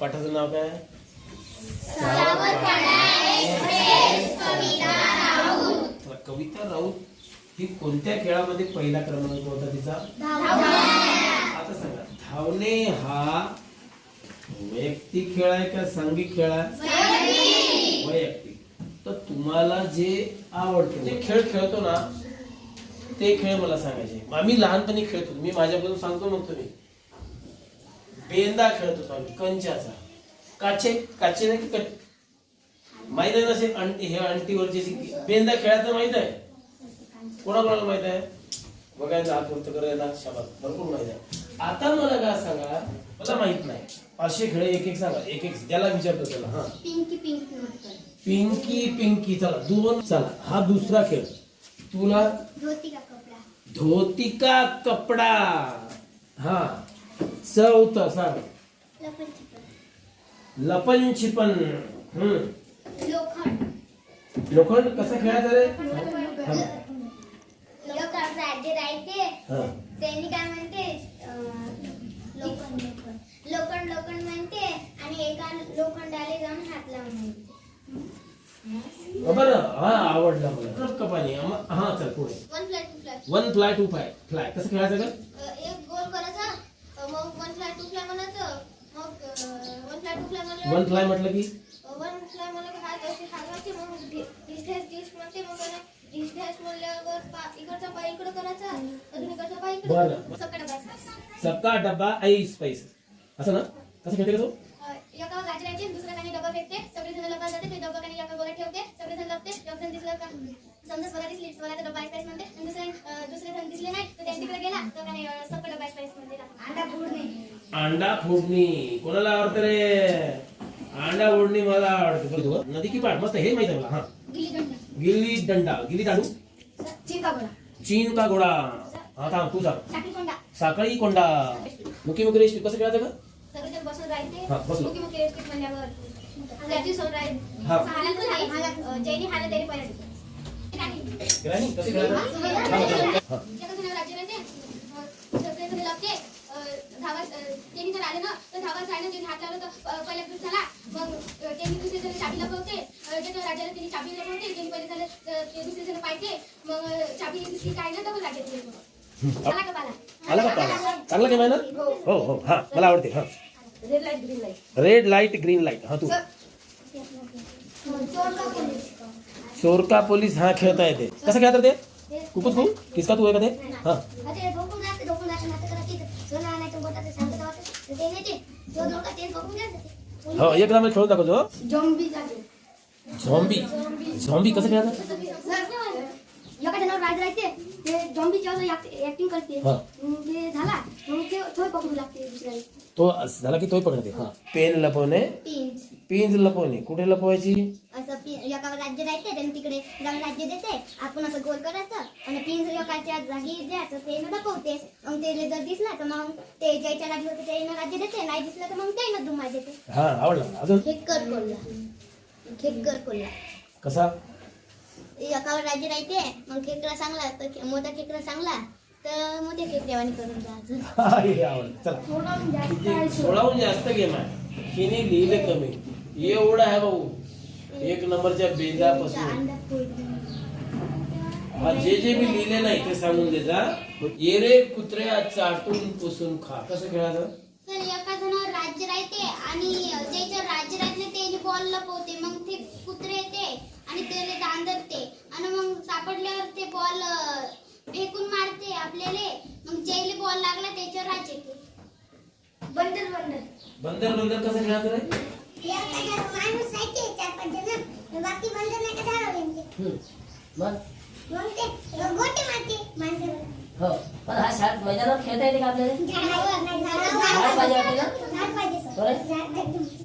पाठाचं नाव काय? कविता राऊत. ही कोणत्या खेळामध्ये पहिला क्रमांक होता तिचा? आता सांगा. धावणे हा वैयक्तिक खेळ आहे का सांघिक खेळ आहे? वैयक्तिक. तर तुम्हाला जे आवडते जे खेळ खेळतो ना ते खेळ मला सांगायचे. आम्ही लहानपणी खेळतो. मी माझ्याबद्दल सांगतो मग तुम्ही बेंदा खेळत होतो आम्ही कंचाचा काचे काचे नाही की कट. माहीत आहे ना अंटी हे अंटीवरचे बेंदा खेळायचं माहीत आहे? कोणाकोणाला माहीत आहे? बघायचं हात वरत करायला शाबास. भरपूर माहीत आहे. आता मला काय सांगा? मला माहीत नाही. पाचशे खेळ एक एक सांगा. एक एक ज्याला विचारतो त्याला. हा. पिंकी पिंकी पिंकी पिंकी चला दोन चला हा दुसरा खेळ. तुला धोती का कपडा. धोती का कपडा. हा चौथा सांग. लपन छिपन. लोखंड. लोखंड कसं खेळायचं रे. त्यांनी काय म्हणते? अं, लोखंड लोखंड. लोखंड लोखंड म्हणते आणि एका लोखंडाला जाऊन हात लावून म्हणते बरं. हा आवडला मला. कपानी आम- हा चल पुढे. One flat two flat one fly two fly fly कसं खेळायचं का एक गोल करायचा. मग वन फ्लॅट टू फ्लॅट म्हणायचं. मग one flat two flat one fly म्हटलं की? वन फ्लाय म्हणलं की हात असे हालवायचे मग डिस्टन्स डिस्ट म्हणते मग डिस्टन्स म्हणल्यावर पा- इकडचा पाय इकडं करायचा. अजून इकडचा पाय इकडं बरं. बसायचं. सबका डब्बा ऐस पैस. असं ना? कसं खेळते का तो? एका गाडी राहायची फेकते सगळे जण लपा जाते. ते डबा काही गोळ्यात ठेवते. सगळे जण लपते. एक जण दिसलं का? समजा स्वतः दिसली. स्वतःचा डबा ऐकायच म्हणते. आणि दुसरे दुसरे जण दिसले नाही तर त्यांनी तिकडे गेला. तर काही अं, सकट डबा ऐकायच म्हणते अंडा फोडणे. अंडा फोडणी. कोणाला आवडतं रे? अंडा फोडणी मला आवडते. तू नदी की पाठ मस्त हे माहिती आहे मला. हा. गिल्ली दंडा गिल्ली दंडा गिल्ली दांडू? चिंका गोळा चीन का घोडा? हा थांब तू सांग साखळी कोंडा. साखळी कोंडा. मुकी मुकी रेष कसं खेळायचं का सगळे जण बसून राहते हा, बसलो. मुकी मुकी रेस्टिक म्हणल्यावर हा. जैनी तरी हा, हा. आले का पाला चांगला गेम आहे ना हो हो. हा मला आवडते हा. Red light green light red light green light हा तू. चोर का पोलीस हा खेळता येते. कसं खेळतात ते? कुकुत कू किसका तू आहे का ते हा. हो एक नंबर खेळून दाखवतो झोंबी जाते. झॉम्बी झॉम्बी कसं खेळतात? जणावर राज राहते ते ऍक्टिंग करते. हा. मग ते झाला. मग ते थोय पकडू लागते दुसऱ्याला. तो असं झाला की तोही पकडते? हा. पेन लपवणे? पिंच पिंज लपवणे. कुठे लपवायची? असं पि- राज्य राहते त्याने तिकडे जाऊन राज्य देते. आपण असं गोल करायचं आणि पिंच एकाच्या जागी द्यायचं. ते न दाखवते मग ते जर दिसला तर मग ते ज्याच्या जागी होते ते राज्य देते. नाही दिसलं तर मग ते न दुमा देते. हा आवडला. अजून? कोल्हा खेक्कर कोल्हा कसा? एकावर राज्य राहते मग खेकडा चांगला तर मोठा खेकडा चांगला तर मोठ्या खेकड्यावानी करून चला. सोळाहून जास्त गेम आहे हिने लिहिले कमी. एवढा आहे भाऊ. एक नंबरच्या बेंदापासून. अंडा. हा जे जे मी लिहिले नाही ते सांगून देता ये रे कुत्र्या चाटून पुसून खा. कसं खेळायचं? तर एका जणावर राज्य राहते आणि ज्याच्या राज्य राहते ते बॉल लपवते. मग ते कुत्रे येते आणि त्याला मग सापडल्यावर ते बॉल फेकून मारते आपल्याला. मग ज्याला बॉल लागला त्याच्यावर येते बंडल बंडल. बंदर बंदर कसं खेळायचं रे? माणूस राहते चार पाच जण. बाकी बंडल नाही का धारावे हम्म. मग मग ते गोटे मारते माणसाला हो. पण हा शाळेत मैदानावर खेळता येते का आपल्याला? पाहिजे पाहिजे. सर. झाड